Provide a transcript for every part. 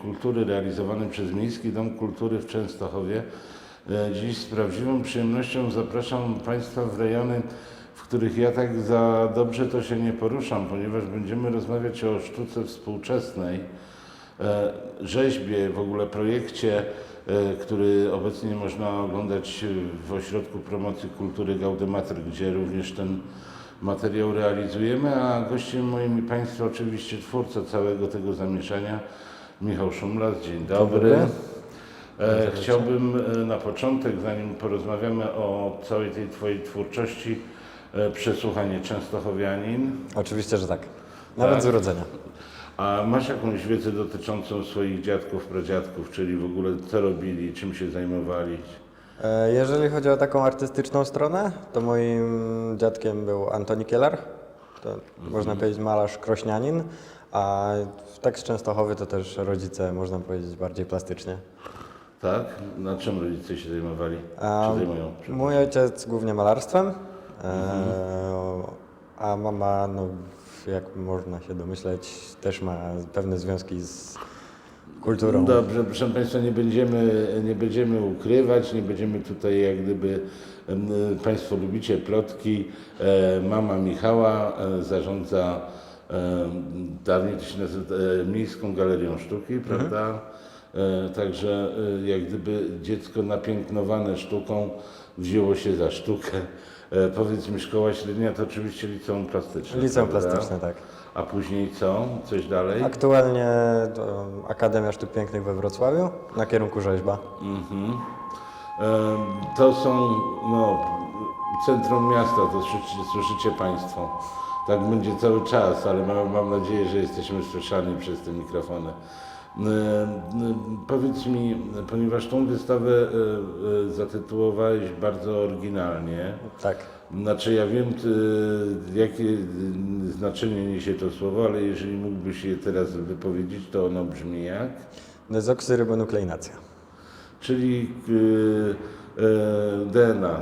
Kultury realizowany przez Miejski Dom Kultury w Częstochowie. E, Dziś z prawdziwą przyjemnością zapraszam Państwa w rejony, w których ja tak za dobrze to się nie poruszam, ponieważ będziemy rozmawiać o sztuce współczesnej, e, rzeźbie, w ogóle projekcie, e, który obecnie można oglądać w Ośrodku Promocji Kultury Gaudemater, gdzie również ten materiał realizujemy, a gościem moim i Państwa oczywiście twórca całego tego zamieszania, Michał Szumlas. Dzień dobry. E, chciałbym e, na początek, zanim porozmawiamy o całej tej Twojej twórczości, e, przesłuchanie Częstochowianin. Oczywiście, że tak. Nawet Tak. z urodzenia. A masz jakąś wiedzę dotyczącą swoich dziadków, pradziadków, czyli w ogóle co robili, czym się zajmowali? E, Jeżeli chodzi o taką artystyczną stronę, to moim dziadkiem był Antoni Kielar. To można powiedzieć malarz krośnianin, a tak z Częstochowy to też rodzice, można powiedzieć, bardziej plastycznie. Tak? Na czym rodzice się zajmowali? A zajmują? mój ojciec głównie malarstwem, e, a mama, no, jak można się domyśleć, też ma pewne związki z kulturą. Dobrze, proszę Państwa, nie będziemy, nie będziemy ukrywać, nie będziemy tutaj jak gdyby, Państwo lubicie plotki. E, Mama Michała e, zarządza, e, dawniej to się nazywa Miejską Galerią Sztuki, prawda? E, Także jak gdyby dziecko napięknowane sztuką wzięło się za sztukę. Powiedz mi, szkoła średnia to oczywiście liceum plastyczne. Liceum plastyczne, tak. A później co? Coś dalej? Aktualnie to Akademia Sztuk Pięknych we Wrocławiu na kierunku rzeźba. Mhm. To są no, centrum miasta, to słyszycie, słyszycie Państwo. Tak będzie cały czas, ale mam, mam nadzieję, że jesteśmy słyszani przez te mikrofony. Em, em, Powiedz mi, ponieważ tą wystawę e, e, zatytułowałeś bardzo oryginalnie, Tak. znaczy ja wiem, jakie znaczenie niesie to słowo, ale jeżeli mógłbyś je teraz wypowiedzieć, to ono brzmi jak? Dezoksyrybonuklеinacja. Czyli DNA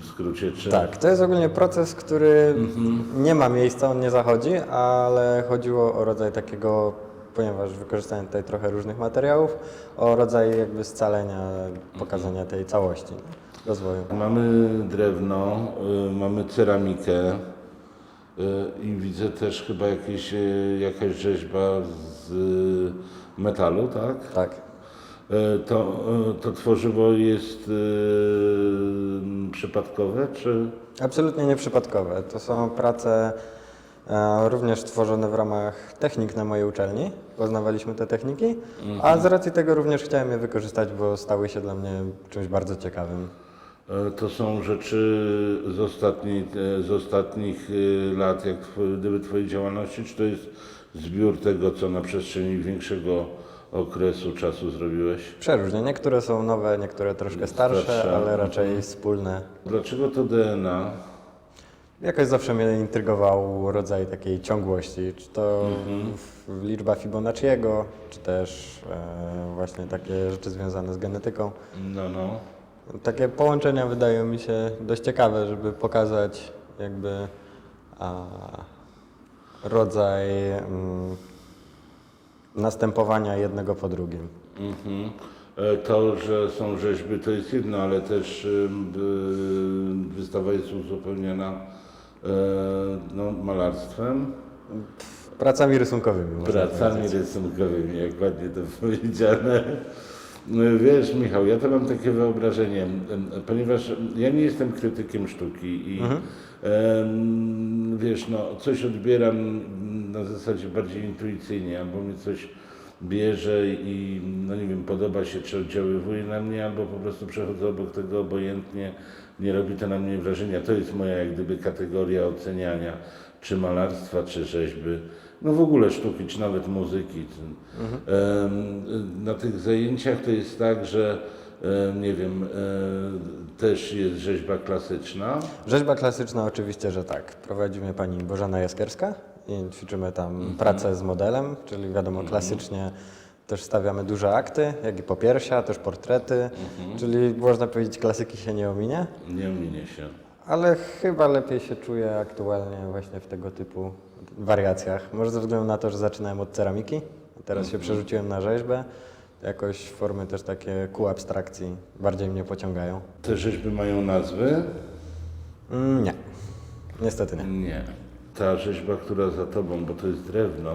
w skrócie, czy Tak, to jest ogólnie proces, który nie ma miejsca, on nie zachodzi, ale chodziło o rodzaj takiego, ponieważ wykorzystałem tutaj trochę różnych materiałów, o rodzaj jakby scalenia, pokazania tej całości rozwoju. Mamy drewno, y, mamy ceramikę y, i widzę też chyba jakieś, y, jakaś rzeźba z y, metalu, tak? Tak. Y, To, y, to tworzywo jest y, przypadkowe, czy... Absolutnie nieprzypadkowe. To są prace również tworzone w ramach technik na mojej uczelni. Poznawaliśmy te techniki, a z racji tego również chciałem je wykorzystać, bo stały się dla mnie czymś bardzo ciekawym. E, To są rzeczy z, ostatniej, e, z ostatnich e, lat, jak gdyby Twojej działalności, czy to jest zbiór tego, co na przestrzeni większego okresu czasu zrobiłeś? Przeróżnie. Niektóre są nowe, niektóre troszkę starsze, Starsze. ale raczej wspólne. Dlaczego to DNA? Jakoś zawsze mnie intrygował rodzaj takiej ciągłości, czy to w- liczba Fibonacciego, czy też e, właśnie takie rzeczy związane z genetyką. No, no. Takie połączenia wydają mi się dość ciekawe, żeby pokazać jakby a, rodzaj mm, następowania jednego po drugim. Mhm. E, To, że są rzeźby, to jest jedno, ale też ym, y, wystawa jest uzupełniona e, no, malarstwem. Pracami rysunkowymi. można Pracami rysunkowymi, jak ładnie to powiedziane. No, Wiesz, Michał, ja to mam takie wyobrażenie, ponieważ ja nie jestem krytykiem sztuki i em, wiesz, no, coś odbieram na zasadzie bardziej intuicyjnie, albo mnie coś bierze i no nie wiem, podoba się, czy oddziaływuje na mnie, albo po prostu przechodzę obok tego obojętnie, nie robi to na mnie wrażenia. To jest moja jak gdyby kategoria oceniania, czy malarstwa, czy rzeźby, no w ogóle sztuki, czy nawet muzyki. Em, na tych zajęciach to jest tak, że nie wiem, e, też jest rzeźba klasyczna. Rzeźba klasyczna oczywiście, że tak. Prowadzi mnie pani Bożena Jaskerska i ćwiczymy tam pracę z modelem, czyli wiadomo klasycznie też stawiamy duże akty, jak i popiersia, też portrety, czyli można powiedzieć klasyki się nie ominie, Nie ominie się. ale chyba lepiej się czuję aktualnie właśnie w tego typu wariacjach. Może ze względu na to, że zaczynałem od ceramiki, Teraz się przerzuciłem na rzeźbę. Jakoś formy też takie ku abstrakcji bardziej mnie pociągają. Te rzeźby mają nazwy? Mm, nie, niestety nie. Nie. Ta rzeźba, która za tobą, bo to jest drewno,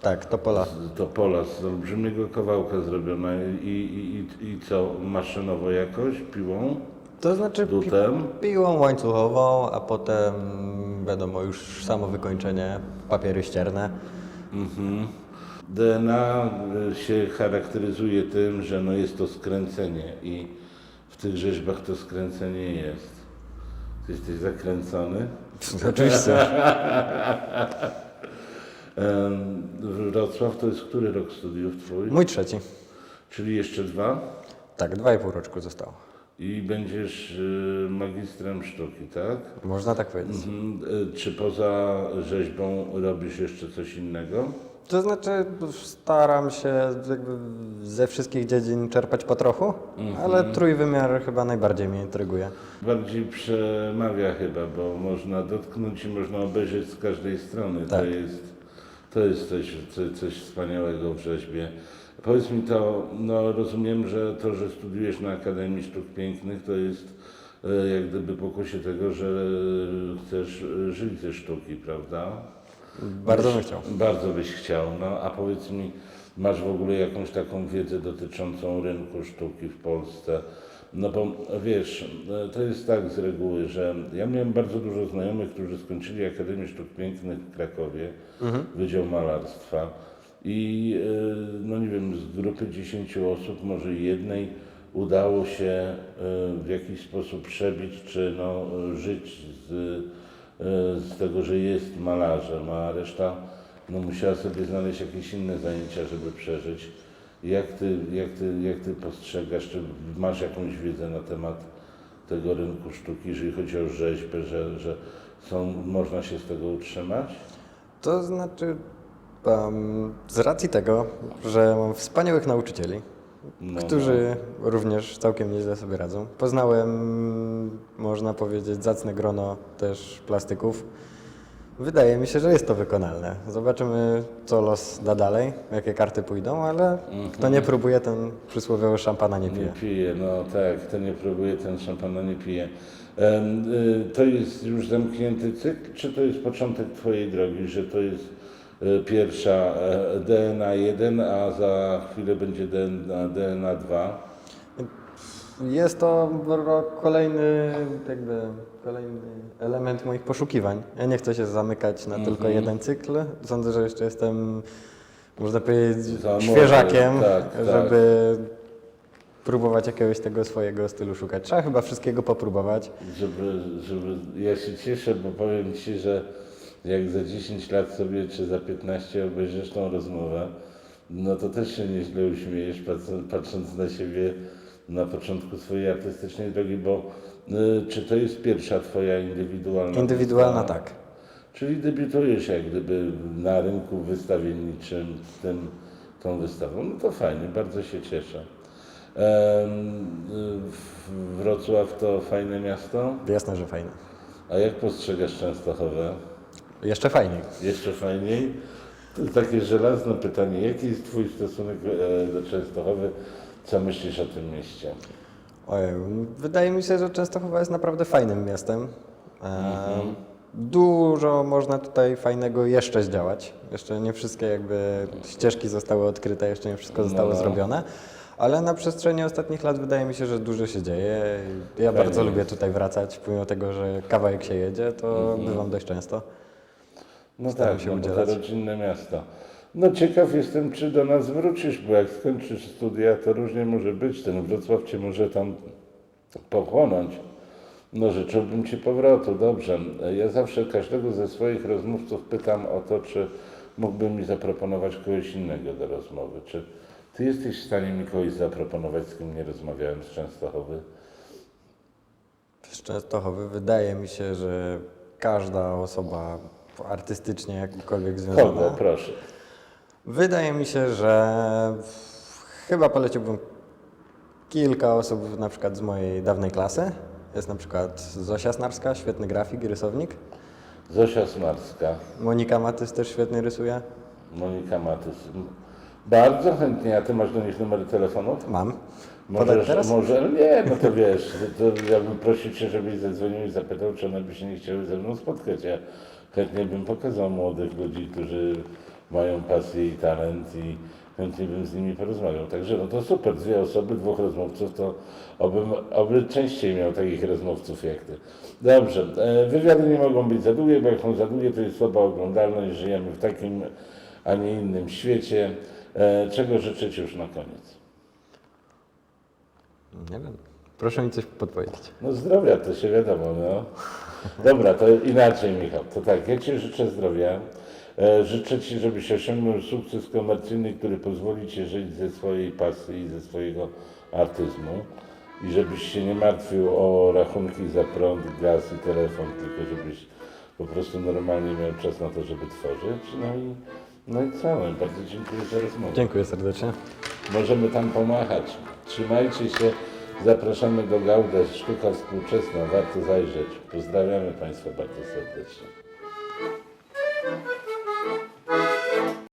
Tak, to pola. z topola, z olbrzymiego kawałka zrobiona i, i, i, i co, maszynowo jakoś, piłą, To znaczy pi dutem? piłą łańcuchową, a potem wiadomo już samo wykończenie, papiery ścierne. Mhm. DNA y, się charakteryzuje tym, że no jest to skręcenie i w tych rzeźbach to skręcenie jest. Ty jesteś zakręcony? Oczywiście. Wrocław to jest który rok studiów twój? Mój trzeci. Czyli jeszcze dwa? Tak, dwa i pół roczku zostało. I będziesz y, magistrem sztuki, tak? Można tak powiedzieć. Mhm. Y, Czy poza rzeźbą robisz jeszcze coś innego? To znaczy staram się jakby ze wszystkich dziedzin czerpać po trochu, ale trójwymiar chyba najbardziej mnie intryguje. Bardziej przemawia chyba, bo można dotknąć i można obejrzeć z każdej strony. To Tak. jest, to jest coś, coś, coś wspaniałego w rzeźbie. Powiedz mi to, no rozumiem, że to, że studiujesz na Akademii Sztuk Pięknych, to jest e, jak gdyby pokłosie tego, że chcesz e, żyć ze sztuki, prawda? Bardzo bym chciał. Bardzo byś chciał, no a powiedz mi, masz w ogóle jakąś taką wiedzę dotyczącą rynku sztuki w Polsce? No bo wiesz, to jest tak z reguły, że ja miałem bardzo dużo znajomych, którzy skończyli Akademię Sztuk Pięknych w Krakowie, Wydział Malarstwa i e, no nie wiem, z grupy 10 osób, może jednej udało się e, w jakiś sposób przebić, czy no, żyć z, z tego, że jest malarzem, a reszta no, musiała sobie znaleźć jakieś inne zajęcia, żeby przeżyć. Jak ty, jak, ty, jak ty postrzegasz, czy masz jakąś wiedzę na temat tego rynku sztuki, jeżeli chodzi o rzeźbę, że, że są, można się z tego utrzymać? To znaczy em, z racji tego, że mam wspaniałych nauczycieli, No, którzy również całkiem nieźle sobie radzą. Poznałem, można powiedzieć, zacne grono też plastyków. Wydaje mi się, że jest to wykonalne. Zobaczymy, co los da dalej, jakie karty pójdą, ale kto nie próbuje, ten przysłowiowy szampana nie Nie pije. pije, no tak, kto nie próbuje, ten szampana nie pije. Y, To jest już zamknięty cykl, czy to jest początek Twojej drogi, że to jest pierwsza e, DNA 1, a za chwilę będzie DNA, DNA 2? Jest to kolejny, jakby, kolejny element moich poszukiwań. Ja nie chcę się zamykać na tylko jeden cykl. Sądzę, że jeszcze jestem, można powiedzieć, świeżakiem, tak, tak. żeby próbować jakiegoś tego swojego stylu szukać. Trzeba chyba wszystkiego popróbować. Żeby, żeby, ja się cieszę, bo powiem Ci, że jak za 10 lat sobie, czy za 15 obejrzysz tą rozmowę, no to też się nieźle uśmiejesz, patrząc, na siebie na początku swojej artystycznej drogi, bo y, czy to jest pierwsza Twoja indywidualna Indywidualna wystawa? tak. Czyli debiutujesz jak gdyby na rynku wystawienniczym z tym, tą wystawą. No to fajnie, bardzo się cieszę. Wrocław to fajne miasto? Jasne, że fajne. A jak postrzegasz Częstochowę? Jeszcze fajniej. Jeszcze fajniej? Takie żelazne pytanie. Jaki jest Twój stosunek e, do Częstochowy? Co myślisz o tym mieście? Ojej, wydaje mi się, że Częstochowa jest naprawdę fajnym miastem. E, Dużo można tutaj fajnego jeszcze zdziałać. Jeszcze nie wszystkie jakby ścieżki zostały odkryte, jeszcze nie wszystko zostało No. zrobione. Ale na przestrzeni ostatnich lat wydaje mi się, że dużo się dzieje. Ja bardzo jest. lubię tutaj wracać, pomimo tego, że kawałek się jedzie, to bywam dość często. No Staram tak, się no bo to udzielać. rodzinne miasto. No ciekaw jestem, czy do nas wrócisz, bo jak skończysz studia, to różnie może być. Ten Wrocław Cię może tam pochłonąć. No życzyłbym Ci powrotu, dobrze. Ja zawsze każdego ze swoich rozmówców pytam o to, czy mógłby mi zaproponować kogoś innego do rozmowy. Czy Ty jesteś w stanie mi kogoś zaproponować, z kim nie rozmawiałem z Częstochowy? Z Częstochowy wydaje mi się, że każda osoba artystycznie jakkolwiek związana. Kogo, proszę. Wydaje mi się, że chyba poleciłbym kilka osób na przykład z mojej dawnej klasy. Jest na przykład Zosia Snarska, świetny grafik i rysownik. Zosia Smarska. Monika Matys też świetnie rysuje. Monika Matys. Bardzo chętnie, a ty masz do nich numery telefonów? Mam. Możesz, teraz? może, nie, no to wiesz, to, to ja bym prosił Cię, żebyś zadzwonił i zapytał, czy one by się nie chciały ze mną spotkać. Ja chętnie bym pokazał młodych ludzi, którzy mają pasję i talent i chętnie bym z nimi porozmawiał. Także no to super, dwie osoby, dwóch rozmówców, to obym, oby częściej miał takich rozmówców jak Ty. Dobrze, e, wywiady nie mogą być za długie, bo jak są za długie, to jest słaba oglądalność, żyjemy w takim, a nie innym świecie. E, Czego życzę Ci już na koniec? Nie wiem. Proszę mi coś podpowiedzieć. No zdrowia to się wiadomo, no. Dobra, to inaczej Michał. To tak, ja Ci życzę zdrowia. E, życzę Ci, żebyś osiągnął sukces komercyjny, który pozwoli Ci żyć ze swojej pasji i ze swojego artyzmu. I żebyś się nie martwił o rachunki za prąd, gaz i telefon, tylko żebyś po prostu normalnie miał czas na to, żeby tworzyć. No i, no i co? No i bardzo dziękuję za rozmowę. Dziękuję serdecznie. Możemy tam pomachać. Trzymajcie się. Zapraszamy do Gauda, sztuka współczesna. Warto zajrzeć. Pozdrawiamy Państwa bardzo serdecznie.